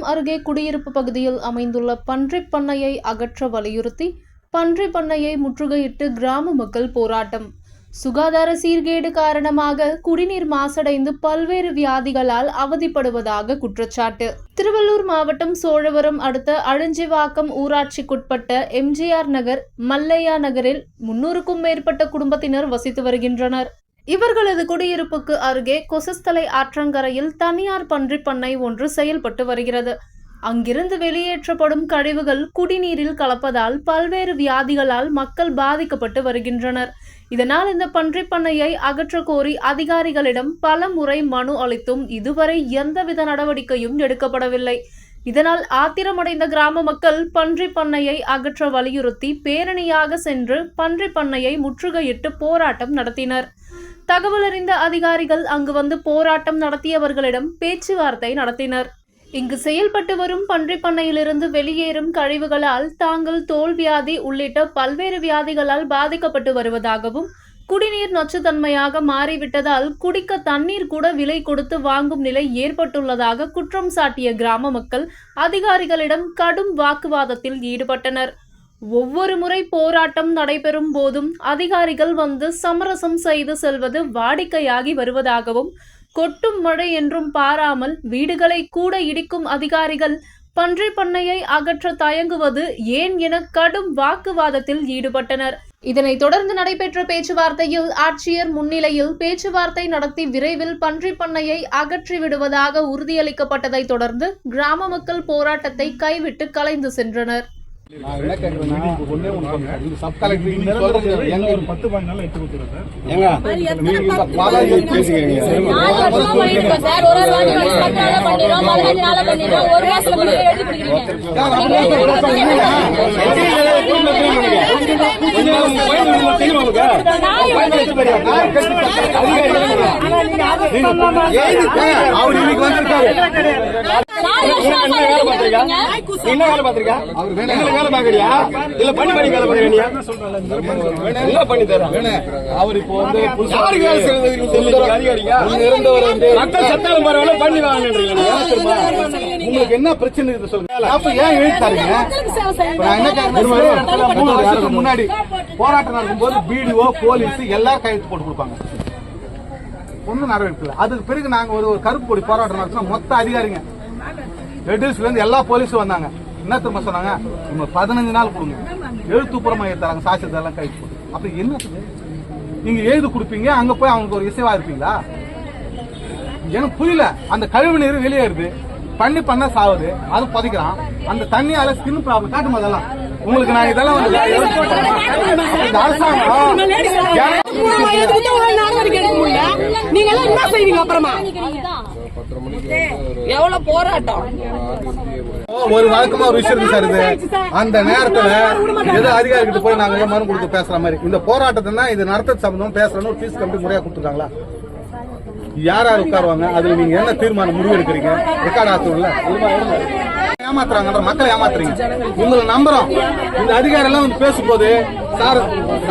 சேலம் அருகே குடியிருப்பு பகுதியில் அமைந்துள்ள பன்றி பண்ணையை அகற்ற வலியுறுத்தி பன்றி பண்ணையை முற்றுகையிட்டு கிராம மக்கள் போராட்டம். சுகாதார சீர்கேடு காரணமாக குடிநீர் மாசடைந்து பல்வேறு வியாதிகளால் அவதிப்படுவதாக குற்றச்சாட்டு. திருவள்ளூர் மாவட்டம் சோழவரம் அடுத்த அழிஞ்சிவாக்கம் ஊராட்சிக்குட்பட்ட எம்ஜிஆர் நகர் மல்லையா நகரில் முன்னூறுக்கும் மேற்பட்ட குடும்பத்தினர் வசித்து வருகின்றனர். இவர்களது குடியிருப்புக்கு அருகே கொசஸ்தலை ஆற்றங்கரையில் தனியார் பன்றிப் பண்ணை ஒன்று செயல்பட்டு வருகிறது. அங்கிருந்து வெளியேற்றப்படும் கழிவுகள் குடிநீரில் கலப்பதால் பல்வேறு வியாதிகளால் மக்கள் பாதிக்கப்பட்டு வருகின்றனர். இதனால் இந்த பன்றிப் பண்ணையை அகற்ற கோரி அதிகாரிகளிடம் பல முறை மனு அளித்தும் இதுவரை எந்தவித நடவடிக்கையும் எடுக்கப்படவில்லை. இதனால் ஆத்திரமடைந்த கிராம மக்கள் பன்றி பண்ணையை அகற்ற வலியுறுத்தி பேரணியாக சென்று பன்றி பண்ணையை முற்றுகையிட்டு போராட்டம் நடத்தினர். தகவல் அறிந்த அதிகாரிகள் அங்கு வந்து போராட்டம் நடத்தியவர்களிடம் பேச்சுவார்த்தை நடத்தினர். இங்கு செயல்பட்டு வரும் பன்றி பண்ணையிலிருந்து வெளியேறும் கழிவுகளால் தாங்கள் தோல் வியாதி உள்ளிட்ட பல்வேறு வியாதிகளால் பாதிக்கப்பட்டு வருவதாகவும் குடிநீர் நச்சுத்தன்மையாக மாறிவிட்டதால் குடிக்க தண்ணீர் கூட விலை கொடுத்து வாங்கும் நிலை ஏற்பட்டுள்ளதாக குற்றம் சாட்டிய கிராம மக்கள் அதிகாரிகளிடம் கடும் வாக்குவாதத்தில் ஈடுபட்டனர். ஒவ்வொரு முறை போராட்டம் நடைபெறும் போதும் அதிகாரிகள் வந்து சமரசம் செய்து செல்வது வாடிக்கையாகி வருவதாகவும் கொட்டும் மழை என்றும் பாராமல் வீடுகளை கூட இடிக்கும் அதிகாரிகள் பன்றி பண்ணையை அகற்ற தயங்குவது ஏன் என கடும் வாக்குவாதத்தில் ஈடுபட்டனர். இதனைத் தொடர்ந்து நடைபெற்ற பேச்சுவார்த்தையில் ஆட்சியர் முன்னிலையில் பேச்சுவார்த்தை நடத்தி விரைவில் பன்றி பண்ணையை அகற்றி விடுவதாக உறுதியளிக்கப்பட்டதைத் தொடர்ந்து கிராம மக்கள் போராட்டத்தை கைவிட்டு கலைந்து சென்றனர். அவர் இன்னைக்கு வந்திருக்காரு. என்ன வேலை பாத்திருக்கா? என்ன வேலை பாக்குறியா? இல்ல பண்ணி பண்ணி வேலை பாக்குறியா? என்ன பண்ணி தரேன்? அவர் இப்போ வந்து யாருக்கு வேலை செய்யறது? இங்க இருந்தவர் வந்து மக்கள் சத்தாலும் பரவாயில்ல பண்ணி தெரியுமா? உங்களுக்கு என்ன பிரச்சனை இருக்கு சொல்லுங்க. அப்ப ஏன் நான் என்ன கேட்கறேன் மூணு வருஷத்துக்கு முன்னாடி போராட்டம் நடக்கும்போது பிடிஓ போலீஸ் எல்லாரும் கையெழுத்து போட்டு கொடுப்பாங்க. ஒன்றும் நடவடிக்கை அதுக்கு பிறகு நாங்க ஒரு ஒரு கருப்பு கொடி போராட்டம் நடத்தினோம் மொத்த அதிகாரிங்க. ரெட்டில்ஸ்ல இருந்து எல்லா போலீஸும் வந்தாங்க. என்ன திரும்ப சொன்னாங்க? நம்ம பதினஞ்சு நாள் கொடுங்க. எழுத்துப்புறமா தராங்க சாட்சியத்தெல்லாம் கைது போட்டு அப்ப என்ன நீங்க எழுதி கொடுப்பீங்க அங்க போய் அவங்களுக்கு ஒரு இசைவா இருப்பீங்களா? எனக்கு புரியல. அந்த கழிவு நீர் வெளியேறுது பண்ணி பண்ண சாவுது. அது புதைக்கிறான். அந்த தண்ணியால ஸ்கின் ப்ராப்ளம் காட்டும் அதெல்லாம் உங்களுக்கு நான் இதெல்லாம் வந்து இந்த அரசாங்கம் நீங்க எல்லாம் என்ன செய்வீங்க அப்புறமா? எவ்வளவு போராட்டம்? ஒரு வழக்கமா ஒரு விஷயம் இருக்கு சார் இது. அந்த நேரத்துல ஏதோ அதிகாரிகிட்ட போய் நாங்க மனு கொடுத்து பேசுற மாதிரி. இந்த போராட்டத்தை தான் இது நடத்த சம்பந்தம் பேசுறோம்னு ஒரு ஃபீஸ் கம்பெனி முறையா கொடுத்துருக்காங்களா யார் யார் உட்காருவாங்க? அதுல நீங்க என்ன தீர்மானம் முடிவு எடுக்கிறீங்க ரெக்கார்ட் ஆத்தும்ல ஏமாத்துறாங்கன்ற மக்களை ஏமாத்துறீங்க. உங்களை நம்புறோம். இந்த அதிகாரி எல்லாம் வந்து பேசும்போது சார்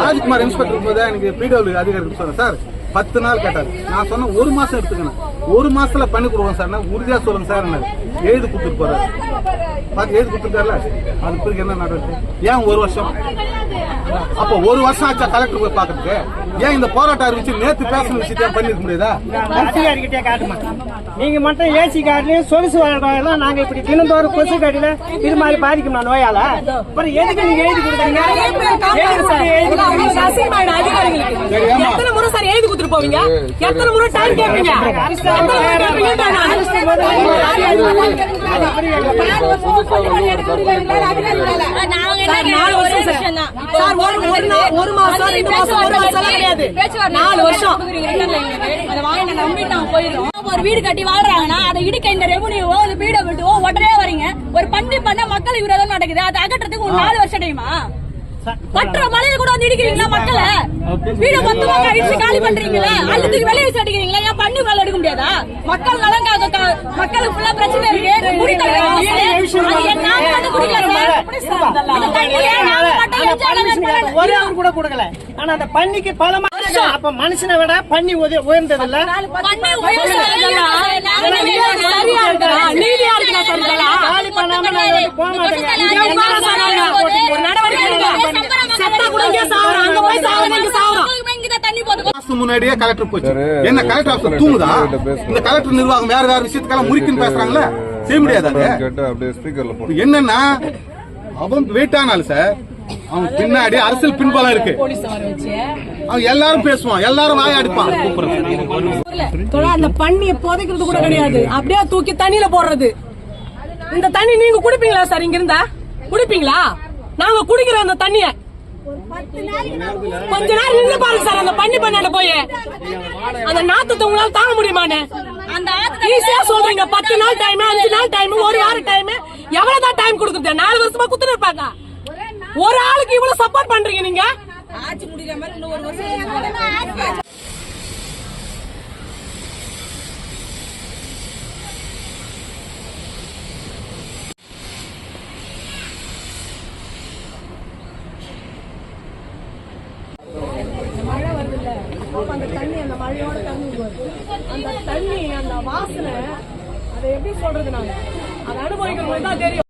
ராஜ்குமார் இன்ஸ்பெக்டர் போது எனக்கு பிடபிள்யூ அதிகாரி சொல்றேன். சார் பத்து நாள் கேட்டாரு. நான் சொன்னேன் ஒரு மாசம் எடுத்துக்கணும். ஒரு மாசத்துல பண்ணி கொடுவோம் சார். உறுதியா சொல்லுங்க சார் எழுதி கொடுத்துட்டு போறாரு. பார்த்து எழுதி கொடுத்துருக்காருல? அது பிறகு என்ன நடவடிக்கை ஏன் ஒரு வருஷம்? அப்ப ஒரு வருஷம் ஆச்சா கலெக்டர் போய் பாக்குறதுக்கு ஏன் இந்த போராட்டம் அறிவிச்சு நேத்து பேசின விஷயத்தை ஏன் பண்ணிருக்க முடியாதா அரசியல்கிட்டே காட்டுமா நீங்க மட்டும் ஏசி கார்டுலயும் சொகுசு வாழ்க்கையெல்லாம் நாங்க இப்படி தினந்தோறும் கொசு கடியில இது மாதிரி பாதிக்குமா நோயால அப்புறம் எதுக்கு நீங்க எழுதி கொடுக்குறீங்க. எத்தனை முறை சார் எழுதி கொடுத்துட்டு போவீங்க எத்தனை முறை டைம் கேட்பீங்க ஒரு- மாசம், ரெண்டு மாசம், ஒரு மாசம் கிடையாது. நாலு வருஷம். ஒரு வீடு கட்டி வாழ்றாங்கன்னா அதை இடிக்க இந்த ரெவன்யூவோ இந்த விட்டுவோ உடனே வரீங்க ஒரு பண்டி பண்ண மக்கள் விரோதம் நடக்குது அதை அகற்றதுக்கு ஒரு நாலு வருஷம் டைமா பற்ற மலையில கூட வந்து இடிக்கிறீங்களா மக்களை வீடு மொத்தமா கழிச்சு காலி பண்றீங்களா அல்லதுக்கு வெளியே வச்சு அடிக்கிறீங்க பண்ணி மேல எடுக்க முடியாதா? மக்கள் நலங்காக க- மக்களுக்கு ஃபுல்லா பிரச்சனை இருக்கு. ஒரே கூட கொடுக்கல. ஆனா அந்த பண்ணிக்கு பல அப்ப மனுஷனை விட பண்ணி உய- உயர்ந்தது இல்ல? நீதியா இருக்கா? காலி போக மாட்டோங்க இங்க உட்கார சொன்னாங்க. ஒரு நடவடிக்கை எடுங்க. செத்தா கூட இங்கே சாவறோம். அங்க போய் சாவறோம், இங்க சாவறோம். இங்கதான் தண்ணி போகுது. மாசம் முன்னாடியே கலெக்டர் போச்சு. என்ன கலெக்டர் ஆஃபீஸ் தூங்குதா? இந்த கலெக்டர் நிர்வாகம் வேற வேற விஷயத்துக்கெல்லாம் முறிக்குன்னு பேசுறாங்களே செய்ய முடியாது என்னன்னா அவன் வெயிட் ஆனாலும் சார் அவன் பின்னாடி அரசியல் பின்பலம் இருக்கு. அவன் எல்லாரும் பேசுவான் எல்லாரும் வாய அடிப்பான். தொழா, அந்த பண்ணிய புதைக்கிறது கூட கிடையாது. அப்படியே தூக்கி தண்ணியில போடுறது. இந்த தண்ணி நீங்க குடிப்பீங்களா சார் இங்க இருந்தா? குடிப்பீங்களா? நாங்க குடிக்கிறோம் அந்த தண்ணிய. கொஞ்ச நேரம் நின்று பாருங்க சார் அந்த பண்ணி பண்ணாட போய். அந்த நாத்தத்தை உங்களால தாங்க முடியுமான்னு ஈஸியா சொல்றீங்க பத்து நாள் டைம் அஞ்சு நாள் டைம் ஒரு வாரம் டைம் எவ்வளவுதான் டைம் கொடுக்குறது நாலு வருஷமா குத்துன்னு இருப்பாங்க. ஒரு ஆளுக்கு இவ்வளவு சப்போர்ட் பண்றீங்க நீங்க? ஆட்சி முடிகிற மாதிரி இன்னும் ஒரு வருஷம் அந்த தண்ணி அந்த மழையோட தண்ணி வரும். அந்த தண்ணி அந்த வாசனை அதை எப்படி சொல்றது நாங்க அதை அனுபவிக்கிறவங்களுக்கு தான் தெரியும்